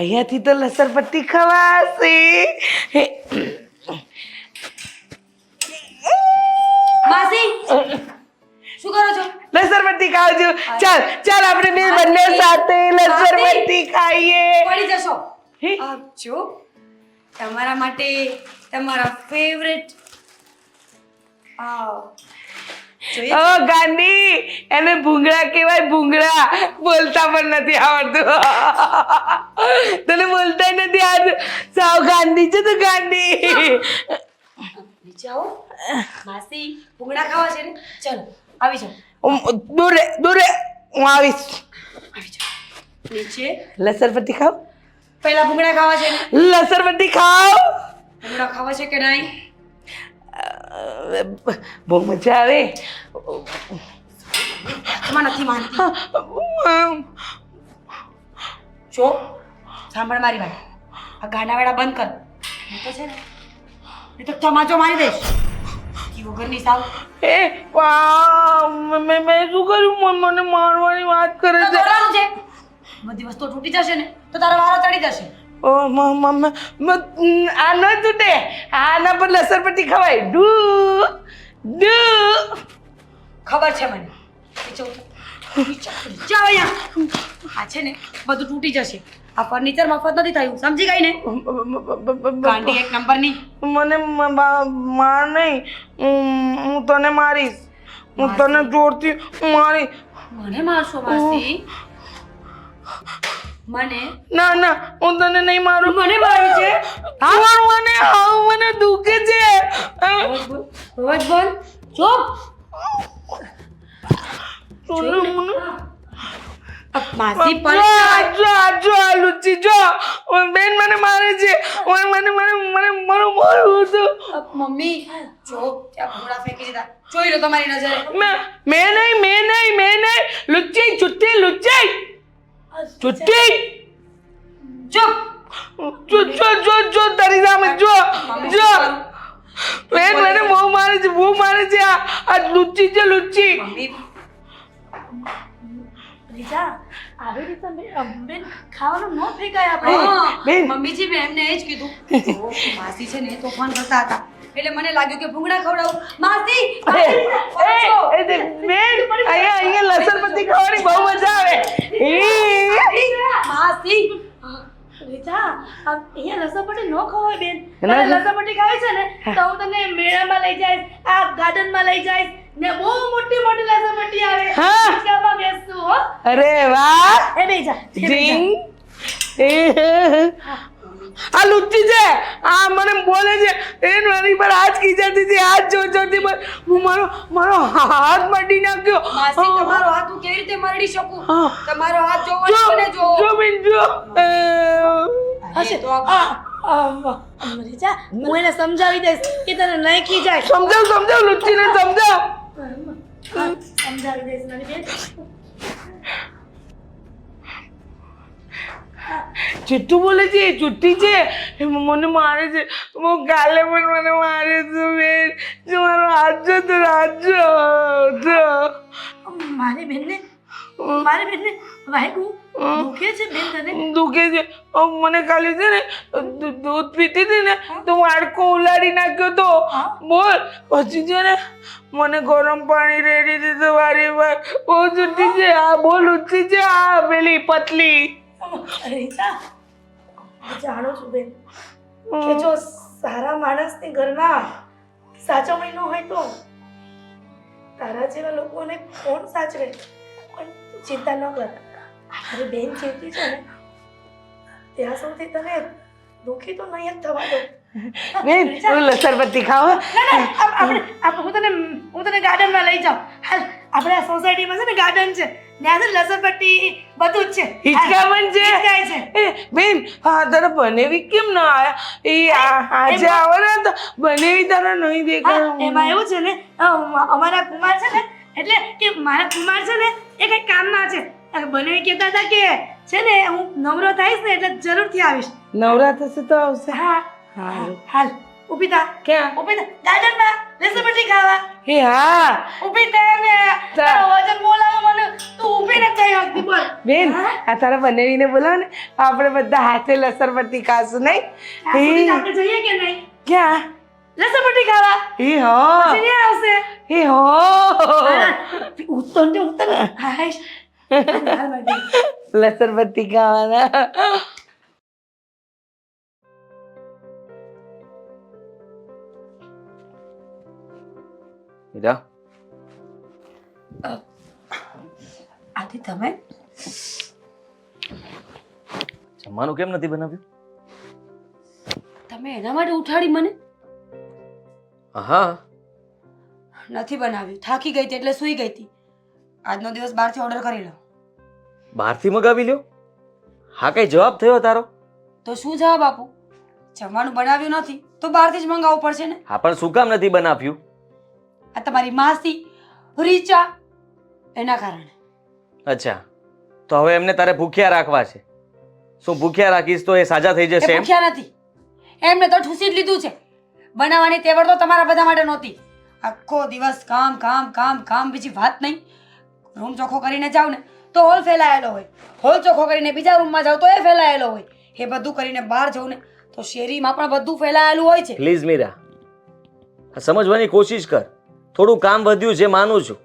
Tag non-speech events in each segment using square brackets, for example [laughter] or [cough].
અહીંયાથી તો લસણપટ્ટી ખવાશે. માસી શું કરો છો? લસણપટ્ટી ખાવજો ચાલ ચાલ આપણે બે બંને સાથે લસણપટ્ટી ખાઈએ. પડી જશો. આપ જો તમારા માટે તમારા ફેવરેટ આ ઓ ગાંધી એને ભૂંગળા કહેવાય ભૂંગળા. બોલતા પણ નથી આવડતું. તને બોલતા નથી આવડતું? સાવ ગાંધી છે તું ગાંધી. માસી ભૂંગળા ખાવા છે ને? ચાલો આવી જાઓ. દૂર હું આવીશ. આવી જાઓ. નીચે. ખાવ. પહેલા ભૂંગળા ખાવા છે ને? લસણપટ્ટી ખાવ. ભૂંગળા ખાવા છે કે નહીં? બહુ મજા આવે. એમાં નથી માનતી જો સાંભળ મારી વાત. આ ગાના વેડા બંધ કર. તો છે ને તો તમાચો મારી દઈશ. વગરની સાવ. એ મેં મેં શું કર્યું? મને મારવાની વાત કરે છે. બધી વસ્તુ તૂટી જશે ને તો તારા વારો ચડી જશે. ઓ આ ન તૂટે. આના પર લસરપટ્ટી ખવાય. ડુ ડુ. ખબર છે મને. જાઓ અહીંયા. આ છે ને બધું તૂટી જશે. આ ફર્નિચર મફત નથી થયું. સમજી ગઈ ને? ગાંડી એક નંબરની. મને માર નહીં. હું તને મારીશ. હું તને જોરથી મને મારશો માસી? મને? ના ના હું તને નહીં મારું. મને મારે છે? મારું મને હાવ મને દુખે છે. રોજ બોલ ચૂપ. તને મને. માસી જો પણ જો જો આ જો. બેન મને મારે છે. મને મને મને મને મારું મારું હતું મમ્મી જો ત્યાં ભૂંગળા ફેંકી દીધા. જોઈ લો તમારી નજરે. મેં મેં નહીં મેં નહીં મેં નહીં. લુચ્ચી છુટ્ટી લુચ્ચી. છુટ્ટી ચૂપ! જો જો જો જો તારી સામે જો! જો! બેન મને બહુ મારે છે બહુ મારે છે આ આ લુચ્ચી છે લુચ્ચી! રીતા આવી રીતે બેન ખાવાનું ન ફેંકાય બેન, આપણે મમ્મીજી મેં એમને એ જ કીધું. [laughs] માસી છે ને તોફાન કરતા હતા. એટલે મને લાગ્યું કે ભૂંગળા ખવડાવું. માસી એ, બેન અહીંયા અહીંયા લસણપત્તી ખાવાની બહુ મજા આવે. માસી રીતા અહીંયા લસણપટ્ટી ન ખવાય બેન. લસણપટ્ટી ખાવી છે ને તો હું તને મેળામાં લઈ જઈશ આ ગાર્ડનમાં લઈ જઈશ ને બહુ મોટી મોટી લસણપટ્ટી આવે. હા. બેસતું હો. અરે વાહ. એ આ લુચ્ચી છે. આ મને બોલે છે. એ મારી પર હાથ ખીજાતી હતી હાથ જોર પર. હું મારો મારો હાથ મટી નાખ્યો. માસી તમારો હાથ હું કેવી રીતે મરડી શકું? હા. તમારો હાથ જોવો મને જો જો બેન જો. હશે. તો હું. એને સમજાવી દઈશ કે તને નહીં ખીજાય. સમજાવ સમજાવ લુચ્ચીને સમજાવ. સમજાવી દઈશ મારી બેન. ચિટ્ટુ બોલે છે ચુટ્ટી છે? એ મને મારે છે. હું કાલે પણ મને મારે છે બેન. જો મારો હાથ જો તો હાથ જો જો મારી બેનને? મારી બેનને વાહેગુ દુખે છે બેન તને? દુખે છે. મને કાલે છે ને દૂધ પીતી હતી ને તો હાડકો ઉલાડી નાખ્યો તો. બોલ. પછી છે ને મને ગરમ પાણી રેડી દીધું વારી વાર. બહુ જુઠ્ઠી છે. આ બોલ ઉઠી છે. આ પેલી પતલી. રીતા હું છું બેન કે જો સારા માણસની ઘરમાં સાચવણી ન હોય તો તારા જેવા લોકોને કોણ સાચવે? પણ ચિંતા ન કર. અરે બેન જીવતી છે ને ત્યાં સુધી તને દુઃખી તો નહીં જ થવા દો બેન ના આપ- આપણે હું તને હું તને ગાર્ડનમાં લઈ જાઉં. હાલ આપણે આ સોસાયટીમાં છે ને ગાર્ડન છે. ત્યાં લસણપટ્ટી બધું જ છે. હિંચકા છે? હિંચકાય છે. એ બેન હા તારા બનેવી કેમ ના આયા? એ આજે આવે ને તો બનેવી તારા નહીં દેખાય. એમાં એવું છે ને અમારા કુમાર છે ને એટલે કે મારા કુમાર છે ને એ કંઈક કામમાં છે. અને બને કહેતા હતા કે છે ને હું નવરો થઈશ ને એટલે જરૂરથી આવીશ. નવરા થશે તો આવશે. હા હાલ હાલ. ઊભી થા ક્યાં? ઊભી થા ગાર્ડનમાં ખાવા. હે હા. ઊભી થા ને તારો વજન બોલાવે. બેન આ તારા બનેવીને બોલાવ ને આપણે બધા હાથે લસરપટ્ટી ખાશું નહીં? આપણે જઈએ કે નહીં? ક્યાં? લસરપટ્ટી ખાવા? હે હો. આવશે? હે હો. ઉત્તર ને ઉત્તર હાશ હાલ ખાવાના. મીરા આથી તમે જમવાનું કેમ નથી બનાવ્યું? તમે એના માટે ઉઠાડી મને? હા નથી બનાવ્યું. થાકી ગઈ હતી એટલે સૂઈ ગઈ હતી. આજનો દિવસ બહારથી ઓર્ડર કરી લો. બહારથી મગાવી લ્યો? હા કઈ જવાબ થયો તારો? તો શું જવાબ આપું? જમવાનું બનાવ્યું નથી તો બહારથી જ મંગાવવું પડશે ને? હા પણ શું કામ નથી બનાવ્યું? આ તમારી માસી રીચા એના કારણે. અચ્છા. તો હવે એમને તારે ભૂખ્યા રાખવા છે. શું ભૂખ્યા રાખીશ તો એ સાજા થઈ જશે એમ? ભૂખ્યા નથી. એમને તો ઠૂસી જ લીધું છે. બનાવવાની તેવડ તો તમારા બધા માટે નહોતી. આખો દિવસ કામ કામ કામ કામ બીજી વાત નહીં. રૂમ ચોખ્ખો કરીને જાવ ને તો હોલ ફેલાયેલો હોય. હોલ ચોખ્ખો કરીને બીજા રૂમમાં જાવ તો એ ફેલાયેલો હોય. એ બધું કરીને બહાર જવું ને તો શેરીમાં પણ બધું ફેલાયેલું હોય છે. પ્લીઝ મીરા સમજવાની કોશિશ કર. થોડું કામ વધ્યું છે માનું છું.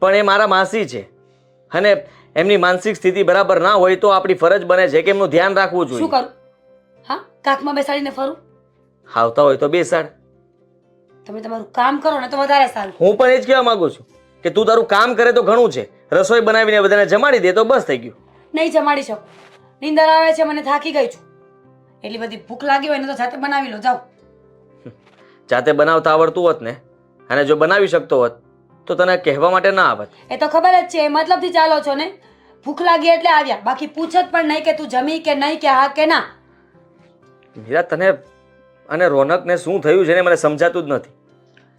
પણ એ મારા માસી છે. અને એમની માનસિક સ્થિતિ બરાબર ના હોય તો આપણી ફરજ બને છે કે એમનું ધ્યાન રાખવું શું જોઈએ. કરું? હા? કાકમાં બેસાડીને ફરું? આવતા હોય તો બેસાડ. તમે તમારું કામ કરો ને તો વધારે સારું. હું પણ એ જ કહેવા માંગુ છું કે તું તારું કામ કરે તો ઘણું છે. રસોઈ બનાવીને બધાને જમાડી દે તો બસ થઈ ગયું. નહીં જમાડી શકું. નીંદર આવે છે મને થાકી ગઈ છું. એટલી બધી ભૂખ લાગી હોય ને તો જાતે બનાવી લો જાઓ. જાતે બનાવતા આવડતું હોત ને. અને જો બનાવી શકતો હોત તો તને કહેવા માટે ના આવત એ તો ખબર જ છે એ મતલબથી ચાલો છો ને. ભૂખ લાગી એટલે આવ્યા. બાકી પૂછત પણ નહીં કે તું જમી કે નહીં કે હા કે ના. મીરા તને અને રોનકને શું થયું છે ને મને સમજાતું જ નથી.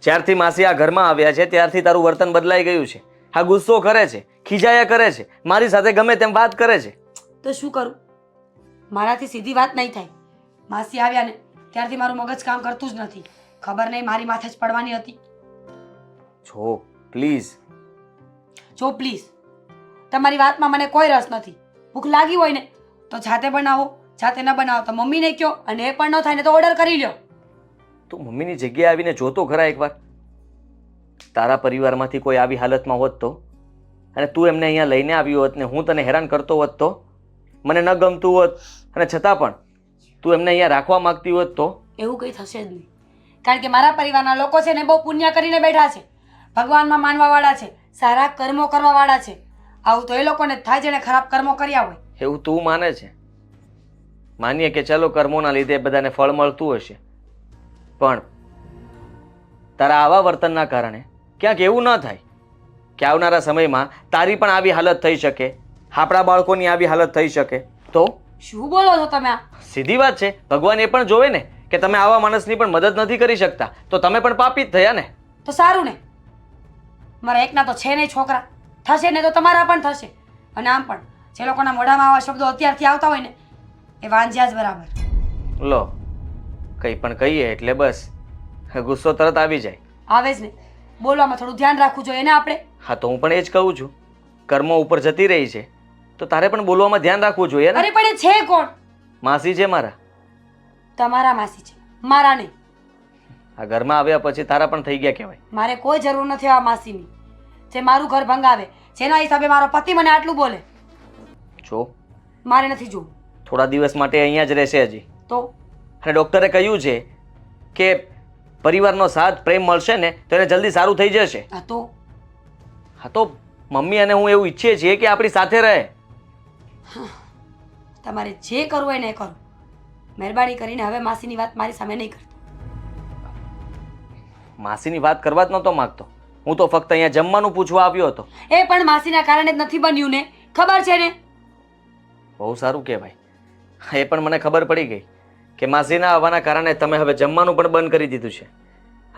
જ્યારથી માસી આ ઘરમાં આવ્યા છે ત્યારથી તારું વર્તન બદલાઈ ગયું છે. આ ગુસ્સો કરે છે ખીજાયા કરે છે મારી સાથે ગમે તેમ વાત કરે છે. તો શું કરું? મારાથી સીધી વાત નહીં થાય. માસી આવ્યા ને ત્યારથી મારું મગજ કામ કરતું જ નથી. ખબર નહીં મારી માથે જ પડવાની હતી. જો પ્લીઝ. જો પ્લીઝ. તમારી વાતમાં મને કોઈ રસ નથી. ભૂખ લાગી હોય ને તો જાતે બનાવો જાતે ન બનાવો તો મમ્મીને કહો અને એ પણ ન થાય ને તો ઓર્ડર કરી લ્યો. તું મમ્મીની જગ્યાએ આવીને જોતો ખરા એકવાર? તારા પરિવારમાંથી કોઈ આવી હાલતમાં હોત તો? અને તું એમને અહીંયા લઈને આવ્યો હોત ને હું તને હેરાન કરતો હોત તો? મને ન ગમતું હોત અને છતાં પણ તું એમને અહીંયા રાખવા માંગતી હોત તો? એવું કંઈ થશે જ નહીં. કારણ કે મારા પરિવારના લોકો છે ને બહુ પુણ્ય કરીને બેઠા છે. ભગવાનમાં માનવાવાળા છે સારા કર્મો કરવાવાળા છે. આવું તો એ લોકોને થાય જેણે ખરાબ કર્મો કર્યા હોય. એવું તું માને છે? માનીએ કે ચાલો કર્મોના લીધે બધાને ફળ મળતું હશે. પણ તારા આવા વર્તનના કારણે ક્યાંક એવું ન થાય કે આવનારા સમયમાં તારી પણ આવી હાલત થઈ શકે આપણા બાળકોની આવી હાલત થઈ શકે. તો? શું બોલો છો તમે સીધી વાત છે. ભગવાન એ પણ જોવે ને કે તમે આવા માણસની પણ મદદ નથી કરી શકતા. તો તમે પણ પાપી જ થયા ને? તો સારું ને. મારા એકના તો છે નહીં છોકરા. થશે ને તો તમારા પણ થશે. અને આમ પણ જે લોકોના મોઢામાં આવા શબ્દો અત્યારથી આવતા હોય ને એ વાંજ્યા જ બરાબર. લો કંઈ પણ કહીએ એટલે બસ. ગુસ્સો તરત આવી જાય. આવે જ ને. બોલવામાં થોડું ધ્યાન રાખવું જોઈએ ને આપણે. હા તો હું પણ એ જ કહું છું. કર્મો ઉપર જતી રહી છે. તો તારે પણ બોલવામાં ધ્યાન રાખવું જોઈએ ને? અરે પણ એ છે કોણ? માસી છે મારા. તમારા માસી છે. મારા નહીં. આ ઘરમાં આવ્યા પછી તારા પણ થઈ ગયા કહેવાય. મારે કોઈ જરૂર નથી આ માસીની. જે મારું ઘર ભંગાવે જેના હિસાબે મારો પતિ મને આટલું બોલે. જો મારે નથી જોવું. થોડા દિવસ માટે અહીંયા જ રહેશે હજી. તો? અને ડૉક્ટરે કહ્યું છે કે પરિવારનો સાથ પ્રેમ મળશે ને તો એને જલ્દી સારું થઈ જશે. આ તો? હા તો મમ્મી અને હું એવું ઈચ્છીએ છીએ કે આપણી સાથે રહે. તમારે જે કરવું હોય ને એ કરો. મહેરબાની કરીને હવે માસીની વાત મારી સામે નહીં કરતા. માસીની વાત કરવા જ નહોતો માંગતો. હું તો ફક્ત અહીંયા જમવાનું પૂછવા આવ્યો હતો. એ પણ માસીના કારણે જ નથી બન્યું ને? ખબર છે ને? બહુ સારું કહેવાય. એ પણ મને ખબર પડી ગઈ કે માસીના આવવાના કારણે તમે હવે જમવાનું પણ બંધ કરી દીધું છે.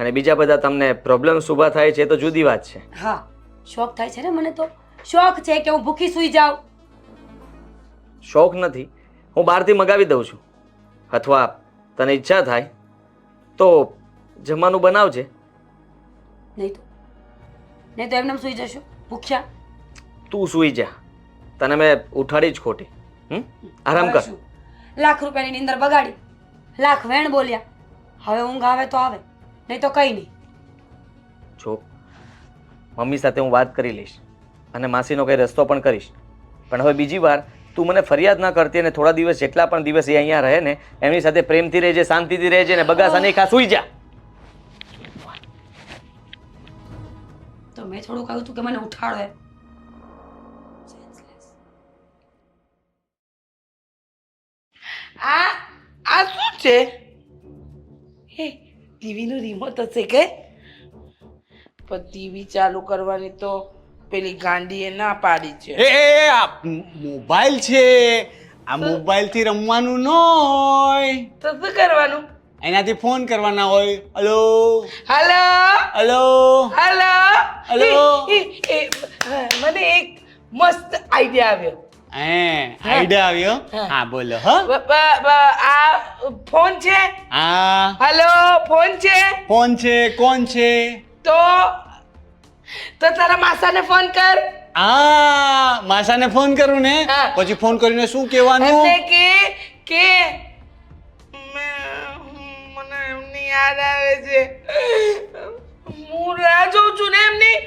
અને બીજા બધા તમને પ્રોબ્લેમ્સ ઊભા થાય છે તો જુદી વાત છે. હા શોખ થાય છે ને મને તો? શોખ છે કે હું ભૂખી સૂઈ જાઉં. શોખ નથી. હું બહારથી મગાવી દઉં છું. અથવા તને ઈચ્છા થાય તો જમવાનું બનાવજે. નહીં તો? નહીં તો એમને સુઈ જશો? ભૂખ્યા? તું સૂઈ જા. તને મેં ઉઠાડી જ ખોટી. હમ? આરામ કર. શું? લાખ રૂપિયાની નીંદર બગાડી. લાખ વેણ બોલ્યા. હવે ઊંઘ આવે તો આવે. નહીં તો કઈ નહીં. જો મમ્મી સાથે હું વાત કરી લઈશ અને માસીનો કંઈ રસ્તો પણ કરીશ. પણ હવે બીજી વાર તું મને ફરિયાદ ના કરતી અને થોડા દિવસ જેટલા પણ દિવસ એ અહીંયા રહે ને એમની સાથે પ્રેમથી રહેજે શાંતિથી રહેજે ને બગાસા નહીં ખા સૂઈ જા. તો મેં થોડું કહ્યું હતું કે મને ઉઠાડો એમ. આ આ શું છે? હે ટીવીનું રિમોટ હશે કે? પણ ટીવી ચાલુ કરવાની તો પેલી ગાંડીએ ના પાડી છે. એ એ, આ મોબાઈલ છે. આ મોબાઈલથી રમવાનું ન હોય તો શું કરવાનું? એનાથી ફોન કરવાના હોય. Hello hello hello hello hello. હા, મને એક મસ્ત આઈડિયા આવ્યો. હે આઈડિયા આવ્યો? હા. હા. બોલો હ. આ ફોન છે? હા. હલો ફોન છે? ફોન છે કોણ છે? તો તો તારા માસાને ફોન કર. આ માસાને ફોન કરું ને? પછી ફોન કરીને શું કહેવાનું? કે કે યાદ આવે છે. હું રાહ જોઉં છું ને એમની?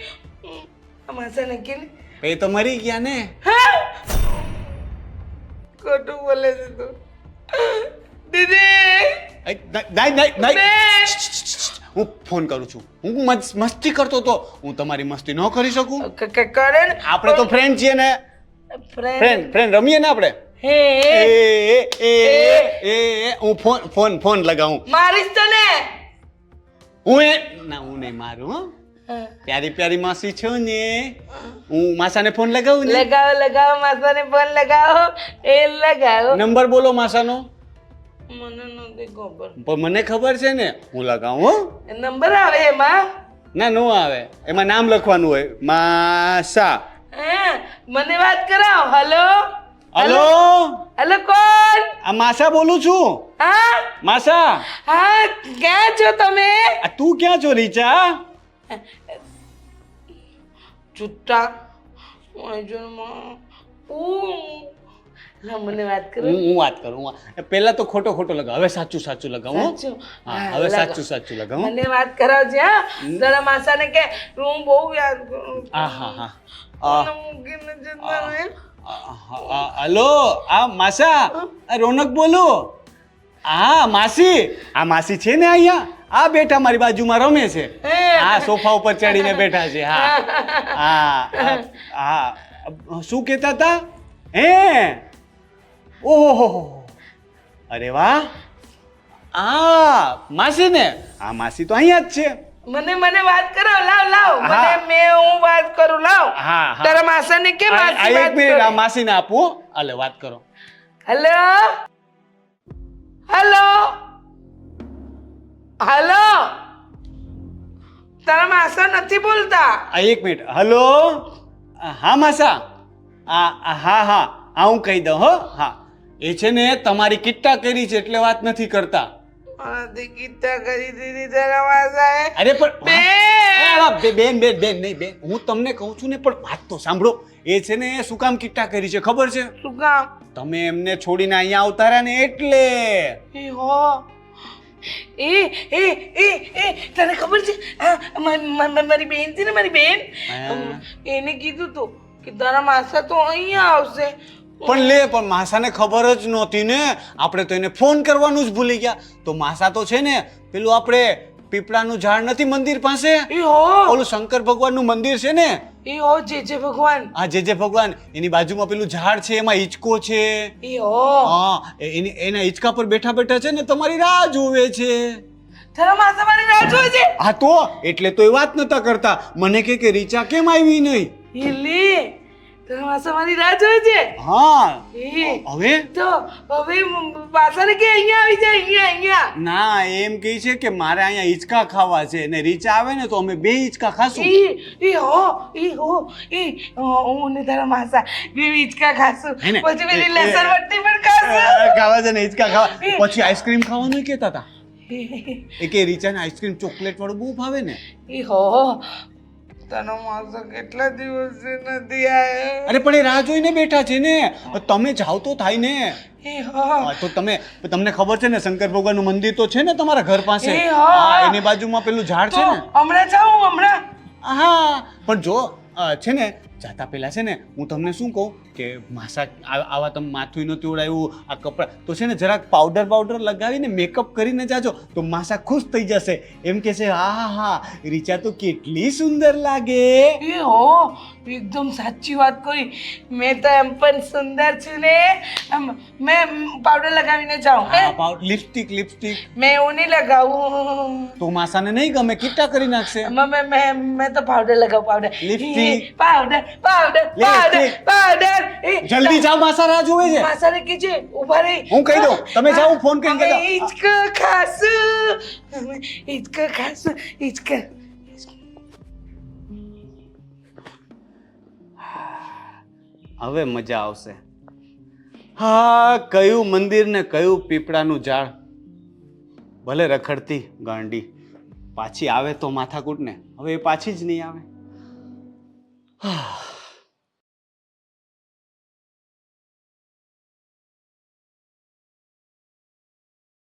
માસાને નક્કી ને, એ તો મરી ગયા ને. હા? ખોટું બોલે છે તું. દીદી! હું ફોન કરું છું. હું મસ- મસ્તી કરતો તો હું તમારી મસ્તી ન કરી શકું. કરે આપણે તો ફ્રેન્ડ છીએ ને. ફ્રેન્ડ ફ્રેન્ડ રમીએ ને આપણે? હે એ એ હું ફોન ફોન ફોન લગાવું. મારીશ તને? હું એ ના હું નહીં મારું. પ્યારી પ્યારી માસી છો ને. હું માસાને ફોન લગાવું ને? લગાવો લગાવો માસાને ફોન લગાવો. એ લગાવો. નંબર બોલો માસાનો. મને નથી ખબર. પણ મને ખબર છે ને. હું લગાવું હો. નંબર આવે એમાં? ના નો આવે. એમાં નામ લખવાનું હોય. માસા. મને વાત કરાવ. હલો? હલો હેલો કોણ? આ માસા બોલું છું. હા? માસા. હા ક્યાં છો તમે? તું ક્યાં છો રીચા? ચુટ્ટા મને વાત કરો. હું વાત કરું પહેલા તો ખોટો ખોટો લગાવ. હવે સાચું સાચું લગાવું હા. હવે સાચું સાચું લગાવું મને વાત કરાવજે હા. તારા માસાને કે હું બહુ યાદ કરું. હા હા હા. મૂકીને જતા હલો આ માસા રોનક બોલું. હા માસી આ માસી છે ને અહીંયા? આ બેઠા મારી બાજુમાં રમે છે. આ સોફા ઉપર ચડીને બેઠા છે હા. [laughs] હા હા શું કહેતા હતા? હે? ઓહો અરે વાહ. આ માસી ને? આ માસી તો અહીંયા જ છે. મને મને વાત કરો લાવ લાવ. મને હા. મેં હું વાત કરું લાવ. હા તારા માસાને કેમ કે માસી વાત એક મિનિટ આ માસી માસીને આપું હાલે વાત કરો. હેલો? હેલો? હેલો? તારા માસા નથી બોલતા? આ એક મિનિટ. હેલો? હા માસા? આ આ, હા હા. હા હું કહી દઉં હો. હા. એ છે ને તમારી કિટ્ટા કરી છે એટલે વાત નથી કરતા. અરે પણ બેન! બેન બેન નહીં બેન. હું તમને કહું છું ને પણ વાત તો સાંભળો. એ છે ને શું કામ કિટ્ટા કરી છે ખબર છે? શું કામ? તમે એમને છોડીને અહીંયા આવતા રહ્યા ને એટલે. એ હો. એ એ એ એ તને ખબર છે? મારી બેન છે ને મારી બેન. એને કીધું તું કે તારા માસા તો અહીંયા આવશે. પણ લે પણ માસાને ખબર જ નહોતી ને. આપણે તો એને ફોન કરવાનું જ ભૂલી ગયા. તો માસા તો છે ને પેલું આપણે પીપળાનું ઝાડ નથી મંદિર પાસે? ઓલું શંકર ભગવાનનું મંદિર છે ને? એ જે જે ભગવાન. હા જે જે ભગવાન એની બાજુમાં પેલું ઝાડ છે એમાં હિચકો છે. એ હો. હા એની એના હિંચકા પર બેઠા બેઠા છે ને તમારી રાહ જોવે છે. તારા માસા રાહ જોવે છે? હા તો એટલે તો એ વાત નતા કરતા. મને કે કે રીચા કેમ આવી નહીં? માસા રાહ જોવે છે? હા. એ હવે? તો હવે માસાને કે અહીંયા આવી જાય? અહીંયા અહીંયા. ના એમ કહે છે કે મારે અહીંયા હિચકા ખાવા છે. ને રીચા આવે ને તો અમે બે હિંચકા ખાશું. ઈ ઈ હો ઈ હો ઈ હું ને તારા માસા બે હિંચકા ખાશું. પછી પેલી લસણ વટ્ટી પણ ખાશું. ખાવા છે ને હિંચકા ખાવા. પછી આઈસ્ક્રીમ ખાવાનું કહેતા હતા. એ કે રીચાને આઈસ્ક્રીમ ચોકલેટ વાળું બહુ ભાવે ને. એ હો તનો માસો કેટલા દિવસથી નથી આવ્યો અરે પણ એ રાહ જોઈને બેઠા છે ને. તમે જાઓ તો થાય ને. હા, તો તમે તમને ખબર છે ને શંકર ભગવાનનું મંદિર તો છે ને તમારા ઘર પાસે? હા. એની બાજુમાં પેલું ઝાડ છે ને. હમણાં જાઉં હમણાં. હા પણ જો છે ને જાતા પહેલાં છે ને, હું તમને શું કહું કે માસા આવા તમે માથું નથી ઉડાવ્યું આ કપડાં, તો છે ને જરાક પાવડર પાવડર લગાવીને મેકઅપ કરીને જાજો, તો માસા ખુશ થઈ જશે. એમ કે છે, હા હા હા, રીચા, તો કેટલી સુંદર લાગે. હો એકદમ સાચી વાત કરી. મેં તો એમ પણ સુંદર છું ને. આમ મેં પાવડર લગાવીને જાઉં હે? લિપસ્ટિક લિપસ્ટિક મેં એવું નહીં લગાવું. તો માસાને નહીં ગમે કીટા કરી નાખશે. મેં મેં મેં તો powder લગાવું powder lipstick powder powder powder powder જલ્દી જાઓ માસા રાહ જોવે છે. માસાને કીજે ઊભા રહી. હું કહી દઉં. તમે જાઓ, ફોન કરીને કહી દઉં. ઈચક ખાસું ઈચક અમે હિચકો હવે મજા આવશે. હા, કયું મંદિર ને કયું પીપળાનું ઝાડ? ભલે રખડતી ગાંડી, પાછી આવે તો માથાકૂટ ને. હવે એ પાછી જ નહીં આવે. હા.